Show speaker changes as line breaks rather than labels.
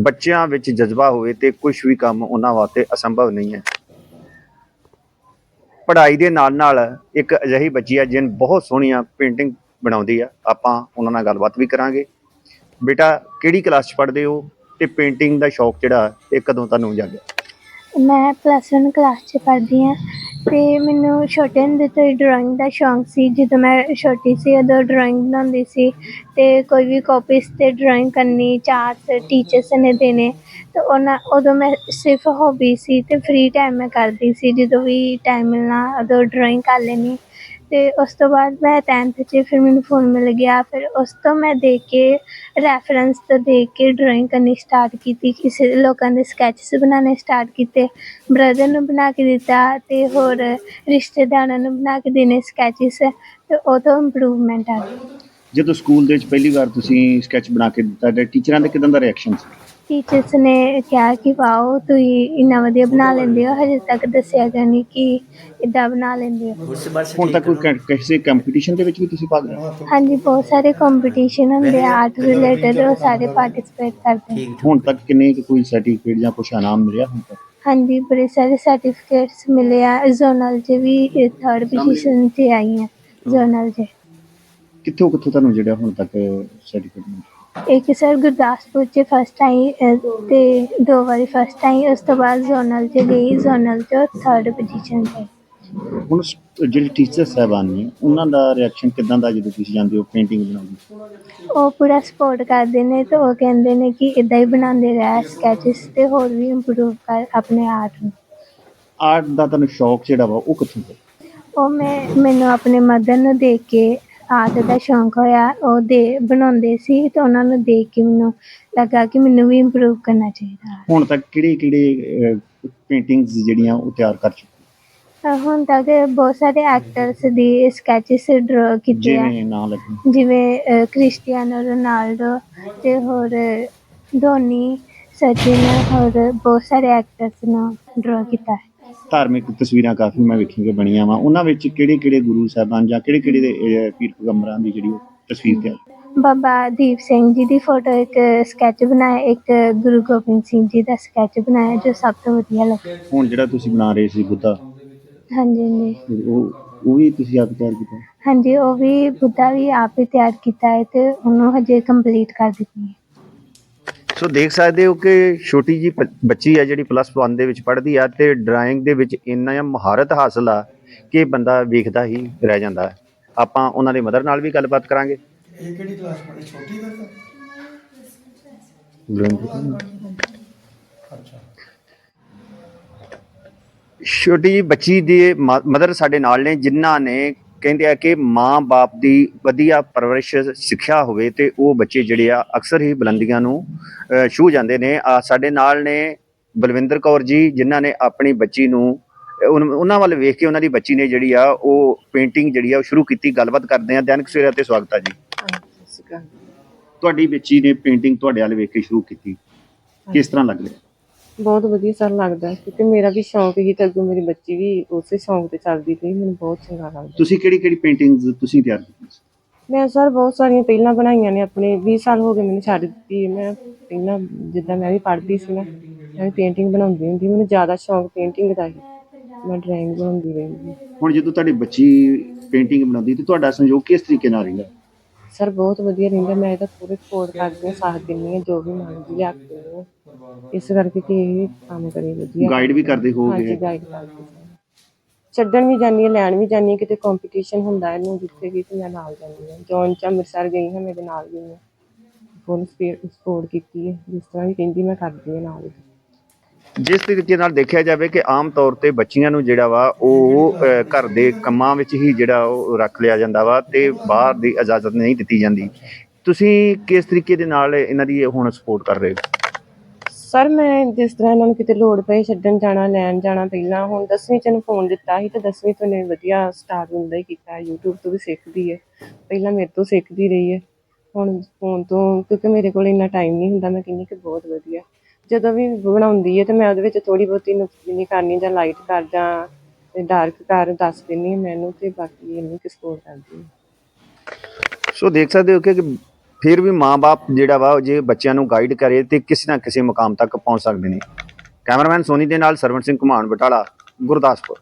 ਬੱਚਿਆਂ ਵਿੱਚ ਜਜ਼ਬਾ ਹੋਵੇ ਤੇ ਕੁਝ ਵੀ ਕੰਮ ਉਹਨਾਂ ਵਾਸਤੇ ਅਸੰਭਵ ਨਹੀਂ ਹੈ। ਪੜ੍ਹਾਈ ਦੇ ਨਾਲ ਨਾਲ ਇੱਕ ਅਜਿਹੀ ਬੱਚੀ ਆ ਜਿਨ ਬਹੁਤ ਸੋਹਣੀਆਂ ਪੇਂਟਿੰਗ ਬਣਾਉਂਦੀ ਆ। ਆਪਾਂ ਉਹਨਾਂ ਨਾਲ ਗੱਲਬਾਤ ਵੀ ਕਰਾਂਗੇ। ਬੇਟਾ, ਕਿਹੜੀ ਕਲਾਸ 'ਚ ਪੜ੍ਹਦੇ ਹੋ? ਤੇ ਪੇਂਟਿੰਗ ਦਾ ਸ਼ੌਕ ਜਿਹੜਾ, ਇਹ ਕਦੋਂ ਤੁਹਾਨੂੰ ਜਾਗਿਆ?
ਮੈਂ ਪਲੱਸ 1 ਕਲਾਸ 'ਚ ਪੜ੍ਹਦੀ ਹਾਂ। ਅਤੇ ਮੈਨੂੰ ਛੋਟੇ ਹੁੰਦੇ ਤੋਂ ਹੀ ਡਰਾਇੰਗ ਦਾ ਸ਼ੌਂਕ ਸੀ। ਜਦੋਂ ਮੈਂ ਛੋਟੀ ਸੀ, ਉਦੋਂ ਡਰਾਇੰਗ ਬਣਾਉਂਦੀ ਸੀ ਅਤੇ ਕੋਈ ਵੀ ਕਾਪੀਜ਼ 'ਤੇ ਡਰਾਇੰਗ ਕਰਨੀ ਚਾਰਟ ਟੀਚਰਸ ਨੇ ਦੇਣੇ ਅਤੇ ਉਹਨਾਂ ਉਦੋਂ ਮੈਂ ਸਿਰਫ ਹੋਬੀ ਸੀ ਅਤੇ ਫਰੀ ਟਾਈਮ ਮੈਂ ਕਰਦੀ ਸੀ। ਜਦੋਂ ਵੀ ਟਾਈਮ ਮਿਲਣਾ, ਉਦੋਂ ਡਰਾਇੰਗ ਕਰ ਲੈਣੀ ਅਤੇ ਉਸ ਤੋਂ ਬਾਅਦ ਮੈਂ ਟੈਨਥ 'ਚ ਫਿਰ ਮੈਨੂੰ ਫੋਨ ਮਿਲ ਗਿਆ। ਫਿਰ ਉਸ ਤੋਂ ਮੈਂ ਦੇਖ ਕੇ ਰੈਫਰੈਂਸ ਤੋਂ ਦੇਖ ਕੇ ਡਰਾਇੰਗ ਕਰਨੀ ਸਟਾਰਟ ਕੀਤੀ। ਕਿਸੇ ਲੋਕਾਂ ਦੇ ਸਕੈਚਸ ਬਣਾਉਣੇ ਸਟਾਰਟ ਕੀਤੇ। ਬ੍ਰਦਰ ਨੂੰ ਬਣਾ ਕੇ ਦਿੱਤਾ ਅਤੇ ਹੋਰ ਰਿਸ਼ਤੇਦਾਰਾਂ ਨੂੰ ਬਣਾ ਕੇ ਦੇਣੇ ਸਕੈਚਸ ਅਤੇ ਉਹ ਤੋਂ ਇੰਪਰੂਵਮੈਂਟ ਆ ਗਈ।
ਜਦੋਂ ਸਕੂਲ ਦੇ ਵਿੱਚ ਪਹਿਲੀ ਵਾਰ ਤੁਸੀਂ ਸਕੈਚ ਬਣਾ ਕੇ ਦਿੱਤਾ, ਤੇ ਟੀਚਰਾਂ ਦਾ ਕਿਦਾਂ ਦਾ ਰਿਐਕਸ਼ਨ ਸੀ?
ਟੀਚਰਸ ਨੇ ਕਿਹਾ ਕਿ ਵਾਓ ਤੁਸੀਂ ਇੰਨਾ ਵਧੀਆ ਬਣਾ ਲੈਂਦੇ ਹੋ। ਹਜੇ ਤੱਕ ਦੱਸਿਆ ਗਿਆ ਨਹੀਂ ਕਿ ਇੱਦਾਂ ਬਣਾ ਲੈਂਦੇ ਹੋ।
ਹੁਣ ਤੱਕ ਕੋਈ ਕੈ- ਕਿਸੇ ਕੰਪੀਟੀਸ਼ਨ ਦੇ ਵਿੱਚ ਵੀ ਤੁਸੀਂ ਭਾਗ ਲਿਆ
ਹਾਂਜੀ ਬਹੁਤ ਸਾਰੇ ਕੰਪੀਟੀਸ਼ਨ ਹੁੰਦੇ ਆ ਆਰਟ ਰਿਲੇਟਡ ਉਹ ਸਾਰੇ ਪਾਰਟਿਸਿਪੇਟ ਕਰਦੇ ਆ।
ਹੁਣ ਤੱਕ ਕਿੰਨੇ ਕੁ ਕੋਈ ਸਰਟੀਫਿਕੇਟ ਜਾਂ ਕੁਝ ਇਨਾਮ ਮਿਲਿਆ ਹੁਣ ਤੱਕ?
ਹਾਂਜੀ ਬੜੇ ਸਾਰੇ ਸਰਟੀਫਿਕੇਟਸ ਮਿਲੇ ਆ। ਜ਼ੋਨਲ 'ਚ ਵੀ ਥਰਡ ਪੋਜੀਸ਼ਨ 'ਤੇ ਆਈ ਹਾਂ ਜ਼ੋਨਲ 'ਚ।
ਕਿੱਥੋਂ ਕਿੱਥੋਂ ਤੁਹਾਨੂੰ ਜਿਹੜਾ ਹੁਣ ਤੱਕ ਸਰਟੀਫਿਕੇਟ ਮਿਲਿਆ?
ਇੱਕ ਸਰ ਗੁਰਦਾਸਪੁਰ 'ਚ ਫਸਟ ਆਈ ਤੇ ਦੋ ਵਾਰੀ ਫਸਟ ਆਈ ਉਸ ਤੋਂ ਬਾਅਦ ਜ਼ੋਨਲ 'ਚ ਗਈ ਜ਼ੋਨਲ 'ਚ ਥਰਡ ਪੋਜੀਸ਼ਨ 'ਤੇ।
ਹੁਣ ਸ- ਜਿਹੜੇ ਟੀਚਰ ਸਾਹਿਬਾਨ ਨੇ ਉਹਨਾਂ ਦਾ ਰਿਐਕਸ਼ਨ ਕਿਦਾਂ ਦਾ ਜਦੋਂ ਤੁਸੀਂ ਜਾਂਦੇ ਹੋ ਪੇਂਟਿੰਗ ਬਣਾਉਣ?
ਉਹ ਪੂਰਾ ਸਪੋਰਟ ਕਰਦੇ ਨੇ ਤੇ ਉਹ ਕਹਿੰਦੇ ਨੇ ਕਿ ਇਦਾਂ ਹੀ ਬਣਾਉਂਦੇ ਰਹਿ ਸਕੈਚਸ ਤੇ ਹੋਰ ਵੀ ਇੰਪਰੂਵ ਕਰ ਆਪਣੇ ਆਰਟ ਨੂੰ।
ਆਰਟ ਦਾ ਤੁਹਾਨੂੰ ਸ਼ੌਕ ਜਿਹੜਾ ਵਾ ਉਹ ਕਿੱਥੋਂ ਪਿਆ
ਉਹ ਮੈਂ ਮੈਨੂੰ ਆਪਣੇ ਮਦਰ ਨੂੰ ਦੇਖ ਕੇ ਆਰਟ ਦਾ ਸ਼ੌਂਕ ਹੋਇਆ ਉਹ ਦੇ ਬਣਾਉਂਦੇ ਸੀ ਤੇ ਉਹਨਾਂ ਨੂੰ ਦੇਖ ਕੇ ਮੈਨੂੰ ਲੱਗਾ ਕਿ ਮੈਨੂੰ ਵੀ ਇੰਪਰੂਵ ਕਰਨਾ ਚਾਹੀਦਾ
ਹੁਣ ਤੱਕ ਕਿਹੜੇ ਕਿਹੜੇ ਪੇਂਟਿੰਗਸ ਜਿਹੜੀਆਂ ਉਹ ਤਿਆਰ ਕਰ ਚੁੱਕੇ
ਅ, ਹੁਣ ਤੱਕ ਬਹੁਤ ਸਾਰੇ ਐਕਟਰਸ ਦੀ ਸਕੈਚਸ ਡਰਾ ਕੀਤੇ ਆ
ਜਿਵੇਂ ਨਾਂ ਲੱਗੇ।
ਜਿਵੇਂ ਅ, ਕ੍ਰਿਸਟੀਆਨੋ ਰੋਨਾਲਡੋ ਤੇ ਹੋਰ ਧੋਨੀ ਸਚਿਨ ਹੋਰ ਬਹੁਤ ਸਾਰੇ ਐਕਟਰਸ ਨੂੰ ਡਰਾ ਕੀਤਾ ਹੈ।
ਧਾਰਮਿਕ ਤਸਵੀਰਾਂ ਕਾਫੀ ਮੈਂ ਵੇਖੀਆਂ ਕਿ ਬਣੀਆਂ ਵਾ। ਉਹਨਾਂ ਵਿੱਚ ਕਿਹੜੇ ਕਿਹੜੇ ਗੁਰੂ ਸਾਹਿਬਾਨ ਜਾਂ ਕਿਹੜੇ ਕਿਹੜੇ ਪੀਰ ਪੈਗੰਬਰਾਂ ਦੀ ਜਿਹੜੀ ਉਹ ਤਸਵੀਰ ਤਿਆਰ?
ਬਾਬਾ ਦੀਪ ਸਿੰਘ ਜੀ ਦੀ ਫੋਟੋ ਇੱਕ ਸਕੈਚ ਬਣਾਇਆ ਇੱਕ ਗੁਰੂ ਗੋਬਿੰਦ ਸਿੰਘ ਜੀ ਦਾ ਸਕੈਚ ਬਣਾਇਆ ਜੋ ਸਭ ਤੋਂ ਵਧੀਆ ਲੱਗਾ।
ਹੁਣ ਜਿਹੜਾ ਤੁਸੀਂ ਬਣਾ ਰਹੇ ਸੀ ਬੁੱਧਾ
ਹਾਂਜੀ ਹਾਂਜੀ।
ਉਹ ਉਹ ਵੀ ਤੁਸੀਂ ਆਪ ਤਿਆਰ ਕੀਤਾ?
ਹਾਂਜੀ ਉਹ ਵੀ ਬੁੱਧਾ ਵੀ ਆਪ ਹੀ ਤਿਆਰ ਕੀਤਾ ਹੈ ਤੇ ਉਹਨੂੰ ਹਜੇ ਕੰਪਲੀਟ ਕਰ ਦਿੱਤੀ ਹੈ।
ਸੋ ਦੇਖ ਸਕਦੇ ਹੋ ਕਿ ਛੋਟੀ ਜੀ ਬੱਚੀ ਆ ਜਿਹੜੀ ਪਲੱਸ 1 ਦੇ ਵਿੱਚ ਪੜ੍ਹਦੀ ਆ ਤੇ ਡਰਾਇੰਗ ਦੇ ਵਿੱਚ ਇੰਨਾ ਮਹਾਰਤ ਹਾਸਲ ਆ ਕਿ ਬੰਦਾ ਵੇਖਦਾ ਹੀ ਰਹਿ ਜਾਂਦਾ ਹੈ। ਆਪਾਂ ਉਹਨਾਂ ਦੇ ਮਦਰ ਨਾਲ ਵੀ ਗੱਲਬਾਤ ਕਰਾਂਗੇ।
ਇਹ ਕਿਹੜੀ ਕਲਾਸ ਪੜ੍ਹੀ? ਛੋਟੀ ਅੱਛਾ।
ਜੀ ਬੱਚੀ ਦੇ ਮਦਰ ਸਾਡੇ ਨਾਲ ਨੇ ਜਿਨ੍ਹਾਂ ਨੇ ਕਹਿੰਦੇ ਆ ਕਿ ਮਾਂ-ਬਾਪ ਦੀ ਵਧੀਆ ਪਰਵਰਿਸ਼ ਸਿੱਖਿਆ ਹੋਵੇ ਤੇ ਉਹ ਬੱਚੇ ਜਿਹੜੇ ਆ ਅਕਸਰ ਹੀ ਬੁਲੰਦੀਆਂ ਨੂੰ ਛੂਹ ਜਾਂਦੇ ਨੇ। ਆ ਸਾਡੇ ਨਾਲ ਨੇ ਬਲਵਿੰਦਰ ਕੌਰ ਜੀ ਜਿਨ੍ਹਾਂ ਨੇ ਆਪਣੀ ਬੱਚੀ ਨੂੰ ਉਹਨਾਂ ਵੱਲ ਵੇਖ ਕੇ ਉਹਨਾਂ ਦੀ ਬੱਚੀ ਨੇ ਜਿਹੜੀ ਆ ਉਹ ਪੇਂਟਿੰਗ ਜਿਹੜੀ ਆ ਉਹ ਸ਼ੁਰੂ ਕੀਤੀ। ਗੱਲਬਾਤ ਕਰਦੇ ਆ ਦੈਨਿਕ ਸਵੇਰਾ ਤੇ ਸਵਾਗਤ ਆ ਜੀ। ਤੁਹਾਡੀ ਬੱਚੀ ਨੇ ਪੇਂਟਿੰਗ ਤੁਹਾਡੇ ਵੱਲ ਵੇਖ ਕੇ ਸ਼ੁਰੂ ਕੀਤੀ। ਕਿਸ ਤਰ੍ਹਾਂ ਲੱਗ ਰਿਹਾ?
ਬਹੁਤ ਵਧੀਆ ਸਰ ਲੱਗਦਾ ਕਿਉਂਕਿ ਮੇਰਾ ਵੀ ਸ਼ੌਂਕ ਹੀ ਤੇ ਅੱਗੋਂ ਮੇਰੀ ਬੱਚੀ ਵੀ ਉਸੇ ਸ਼ੌਂਕ ਤੇ ਚੱਲਦੀ ਪਈ ਮੈਨੂੰ ਬਹੁਤ ਚੰਗਾ ਲੱਗਦਾ
ਤੁਸੀਂ ਕਿਹੜੀ ਕਿਹੜੀ ਪੇਂਟਿੰਗਸ ਤੁਸੀਂ ਤਿਆਰ ਕੀਤੀਆਂ ਸੀ?
ਮੈਂ ਸਰ ਬਹੁਤ ਸਾਰੀਆਂ ਪਹਿਲਾਂ ਬਣਾਈਆਂ ਨੇ ਆਪਣੇ 20 ਸਾਲ ਹੋ ਗਏ ਮੈਨੂੰ ਛੱਡ ਦਿੱਤੀ। ਮੈਂ ਪਹਿਲਾਂ ਜਿੱਦਾਂ ਮੈਂ ਵੀ ਪੜ੍ਹਦੀ ਸੀ ਨਾ ਮੈਂ ਵੀ ਪੇਂਟਿੰਗ ਬਣਾਉਂਦੀ ਹੁੰਦੀ ਮੈਨੂੰ ਜ਼ਿਆਦਾ ਸ਼ੌਂਕ ਪੇਂਟਿੰਗ ਦਾ ਹੀ ਮੈਂ ਡਰਾਇੰਗ ਬਣਾਉਂਦੀ ਰਹਿੰਦੀ
ਹੁਣ ਜਦੋਂ ਤੁਹਾਡੀ ਬੱਚੀ ਪੇਂਟਿੰਗ ਬਣਾਉਂਦੀ ਤੇ ਤੁਹਾਡਾ ਸੰਯੋਗ ਕਿਸ ਤਰੀਕੇ ਨਾਲ ਰਹਿੰਦਾ
ਸਰ ਬਹੁਤ ਵਧੀਆ ਰਹਿੰਦਾ ਮੈਂ ਇਹਦਾ ਪੂਰੇ ਸਪੋਰਟ ਕਰਦੀ ਹਾਂ ਸਾਥ ਦਿੰਦੀ ਹਾਂ ਜੋ ਵੀ ਮੰਗਦੀ ਲਿਆ ਕੇ ਦਿੰਦੀ ਹਾਂ ਇਸ ਕਰਕੇ ਕਿ ਇਹ ਕੰਮ ਕਰੇ ਵਧੀਆ।
ਗਾਈਡ ਵੀ ਕਰਦੇ
ਹਾਂਜੀ
ਹੋਗੇ
ਗਾਈਡ ਕਰਦੀ ਛੱਡਣ ਵੀ ਜਾਂਦੀ ਹਾਂ ਲੈਣ ਵੀ ਜਾਂਦੀ ਹਾਂ ਕਿਤੇ ਕੰਪੀਟੀਸ਼ਨ ਹੁੰਦਾ ਇਹਨੂੰ ਜਿੱਥੇ ਵੀ ਤੇ ਮੈਂ ਨਾਲ ਜਾਂਦੀ ਹਾਂ। ਜੌਨ ਚ ਅੰਮ੍ਰਿਤਸਰ ਗਈ ਹਾਂ ਮੇਰੇ ਨਾਲ ਗਈ ਹਾਂ। ਫੁੱਲ ਸਪੋਰਟ ਕੀਤੀ ਹੈ ਜਿਸ ਤਰ੍ਹਾਂ ਵੀ ਕਹਿੰਦੀ ਮੈਂ ਕਰਦੀ ਹਾਂ ਨਾਲ
ਜਿਸ ਤਰੀਕੇ ਨਾਲ ਦੇਖਿਆ ਜਾਵੇ ਕਿ ਆਮ ਤੌਰ ਤੇ ਬੱਚੀਆਂ ਨੂੰ ਜਿਹੜਾ ਵਾ ਉਹ ਘਰ ਦੇ ਕੰਮਾਂ ਵਿੱਚ ਹੀ ਜਿਹੜਾ ਉਹ ਰੱਖ ਲਿਆ ਜਾਂਦਾ ਵਾ ਤੇ ਬਾਹਰ ਦੀ ਇਜਾਜ਼ਤ ਨਹੀਂ ਦਿੱਤੀ ਜਾਂਦੀ। ਤੁਸੀਂ ਕਿਸ ਤਰੀਕੇ ਦੇ ਨਾਲ ਇਹਨਾਂ ਦੀ ਹੁਣ ਸਪੋਰਟ ਕਰ ਰਹੇ ਹੋ?
ਸਰ, ਮੈਂ ਜਿਸ ਤਰ੍ਹਾਂ ਇਹਨਾਂ ਨੂੰ ਕਿਤੇ ਲੋੜ ਪਏ ਛੱਡਣ ਜਾਣਾ, ਲੈਣ ਜਾਣਾ ਪਹਿਲਾਂ, ਹੁਣ 10ਵੀਂ ਚ ਨੂੰ ਫੋਨ ਦਿੱਤਾ ਸੀ ਤੇ 10ਵੀਂ ਤੋਂ ਨੇ ਵਧੀਆ ਸਟਾਰਟ ਹੁੰਦਾ ਹੀ ਕੀਤਾ। YouTube ਤੋਂ ਵੀ ਸਿੱਖਦੀ ਹੈ। ਪਹਿਲਾਂ ਮੇਰੇ ਤੋਂ ਸਿੱਖਦੀ ਰਹੀ ਹੈ। ਹੁਣ ਫੋਨ ਤੋਂ, ਕਿਉਂਕਿ ਮੇਰੇ ਕੋਲ ਇੰਨਾ ਟਾਈਮ ਨਹੀਂ ਹੁੰਦਾ, ਮੈਂ ਕਹਿੰਦੀ ਕਿ ਬਹੁਤ ਵਧੀਆ। ਜਦੋਂ ਵੀ ਬਣਾਉਂਦੀ ਹੈ ਤੇ ਮੈਂ ਉਹਦੇ ਵਿੱਚ ਥੋੜੀ ਬਹੁਤੀ ਨੁਕਸਨੀ ਕਰਨੀ ਜਾਂ ਲਾਈਟ ਕਰ ਜਾਂ ਤੇ ਡਾਰਕ ਕਰ ਦੱਸ ਦਿੰਦੀ ਮੈਨੂੰ ਤੇ ਬਾਕੀ ਇਹਨੂੰ ਕਿ ਸਪੋਰਟ ਕਰਦੀ
ਸੋ ਦੇਖ ਸਕਦੇ ਹੋ ਕਿ ਫਿਰ ਵੀ ਮਾਂ-ਬਾਪ ਜਿਹੜਾ ਵਾ, ਉਹ ਜੇ ਬੱਚਿਆਂ ਨੂੰ ਗਾਈਡ ਕਰੇ ਤੇ ਕਿਸੇ ਨਾ ਕਿਸੇ ਮੁਕਾਮ ਤੱਕ ਪਹੁੰਚ ਸਕਦੇ ਨੇ। ਕੈਮਰਾਮੈਨ ਸੋਨੀ ਦੇ ਨਾਲ ਸਰਵਣ ਸਿੰਘ ਘੁਮਾਣ ਬਟਾਲਾ, ਗੁਰਦਾਸਪੁਰ।